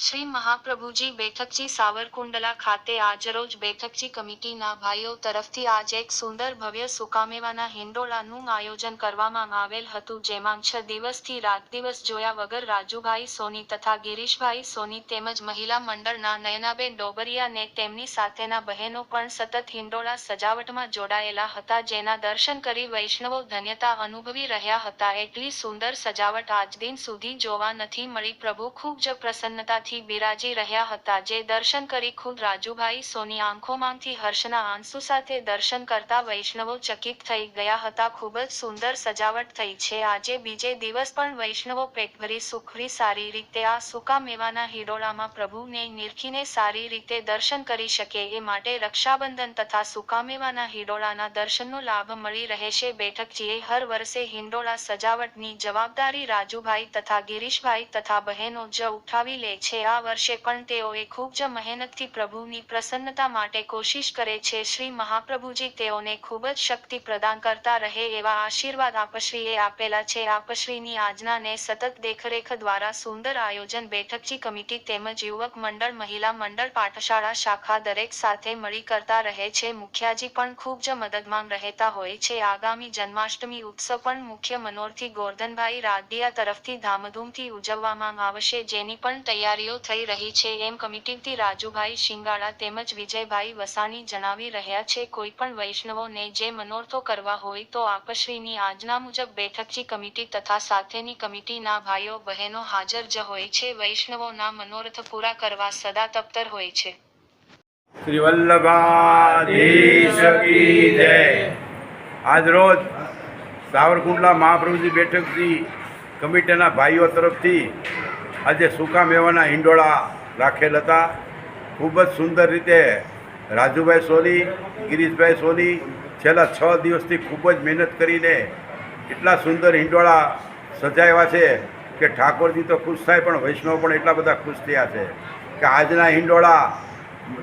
શ્રી મહાપ્રભુજી બેઠકજી સાવરકુંડલા ખાતે આજરોજ બેઠકજી કમિટીના ભાઈઓ તરફથી આજ એક સુંદર ભવ્ય સુકામેવાના હિંડોળાનું આયોજન કરવામાં આવેલ હતું, જેમાં છ દિવસથી રાત દિવસ જોયા વગર રાજુભાઈ સોની તથા ગિરીશભાઈ સોની તેમજ મહિલા મંડળના નયનાબેન ડોબરિયા ને તેમની સાથેના બહેનો પણ સતત હિંડોળા સજાવટમાં જોડાયેલા હતા, જેના દર્શન કરી વૈષ્ણવો ધન્યતા અનુભવી રહ્યા હતા. એટલી સુંદર સજાવટ આજ દિન સુધી જોવા નથી મળી. પ્રભુ ખૂબ જ પ્રસન્નતાથી બિરાજી રહ્યા હતા, જે દર્શન કરી ખુદ રાજુભાઈ સોની આંખોમાંથી હર્ષના આંસુ સાથે દર્શન કરતા વૈષ્ણવો ચકિત થઈ ગયા હતા. ખૂબ જ સુંદર સજાવટ થઈ છે. આજે બીજે દિવસ પણ વૈષ્ણવો પેટભરી સુખરી સારી રીતે આ સૂકા મેવાના હિડોળામાં પ્રભુને નિરખીને સારી રીતે દર્શન કરી શકે એ માટે રક્ષાબંધન તથા સુકામેવાના હિડોળાના દર્શનનો લાભ મળી રહેશે. બેઠકજીએ હર વર્ષે હિંડોળા સજાવટની જવાબદારી રાજુભાઈ તથા ગિરીશભાઈ તથા બહેનો જ ઉઠાવી લે છે. આ વર્ષે પણ તેઓએ ખૂબ જ મહેનતથી પ્રભુની પ્રસન્નતા માટે કોશિશ કરે છે. શ્રી મહાપ્રભુજી તેઓને ખૂબ જ શક્તિ પ્રદાન કરતા રહે એવા આશીર્વાદ આપશ્રીએ આપેલા છે. આપશ્રીની આજ્ઞાને સતત દેખરેખ દ્વારા સુંદર આયોજન બેઠકજી કમિટી તેમજ યુવક મંડળ, મહિલા મંડળ, પાઠશાળા શાખા દરેક સાથે મળી કરતા રહે છે. મુખિયાજી પણ ખૂબ જ મદદમાં રહેતા હોય છે. આગામી જન્માષ્ટમી ઉત્સવ પણ મુખ્ય મનોરથી ગોરધનભાઈ રાદડિયા તરફથી ધામધૂમથી ઉજવવામાં આવશે. જેની પણ તૈયારીઓ થઈ રહી છે. એમ કમિટીથી રાજુભાઈ શિંગાળા તેમજ વિજયભાઈ વસાણી જણાવી રહ્યા છે કોઈ પણ વૈષ્ણવોને જે મનોરથો કરવા હોય તો આપશ્રીની આજના મુજબ બેઠકજી કમિટી તથા સાથેની કમિટીના ભાઈઓ, બહેનો હાજર જ હોય છે. વૈષ્ણવોના મનોરથ પૂરા કરવા સદા તપ્તર હોય છે. આજરોજ સાવરકુંડલા મહાપ્રભુજી બેઠકથી કમિટીના ભાઈઓ તરફથી આજે સૂકા મેવાના હિંડોળા રાખેલ હતા. ખૂબ જ સુંદર રીતે રાજુભાઈ સોની ગિરીશભાઈ સોની છેલ્લા છ દિવસથી ખૂબ જ મહેનત કરીને એટલા સુંદર હિંડોળા સજાવ્યા છે કે ઠાકોરજી તો ખુશ થાય, પણ વૈષ્ણવ પણ એટલા બધા ખુશ થયા છે કે આજના હિંડોળા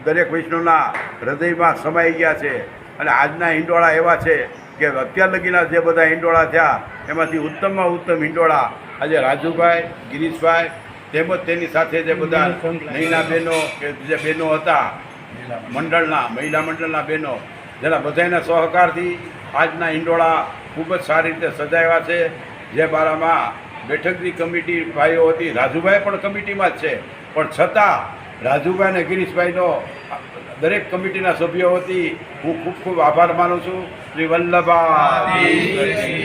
દરેક વૈષ્ણવના હૃદયમાં સમાઈ ગયા છે અને આજના હિંડોળા એવા છે કે અત્યાર લગીના જે બધા હિંડોળા થયા, એમાંથી ઉત્તમમાં ઉત્તમ હિંડોળા આજે રાજુભાઈ, ગિરીશભાઈ તેમજ તેની સાથે જે બધા મહિલા બહેનો કે જે બહેનો હતા, મંડળના, મહિલા મંડળના બહેનો, જેના બધાના સહકારથી આજના હિંડોળા ખૂબ જ સારી રીતે સજાવ્યા છે. જે બારામાં બેઠકની કમિટી ભાઈઓ હતી, રાજુભાઈ પણ કમિટીમાં જ છે. પણ છતાં રાજુભાઈ અને ગિરીશભાઈનો દરેક કમિટીના સભ્યો હતી. હું ખૂબ ખૂબ આભાર માનું છું. શ્રી વલ્લભા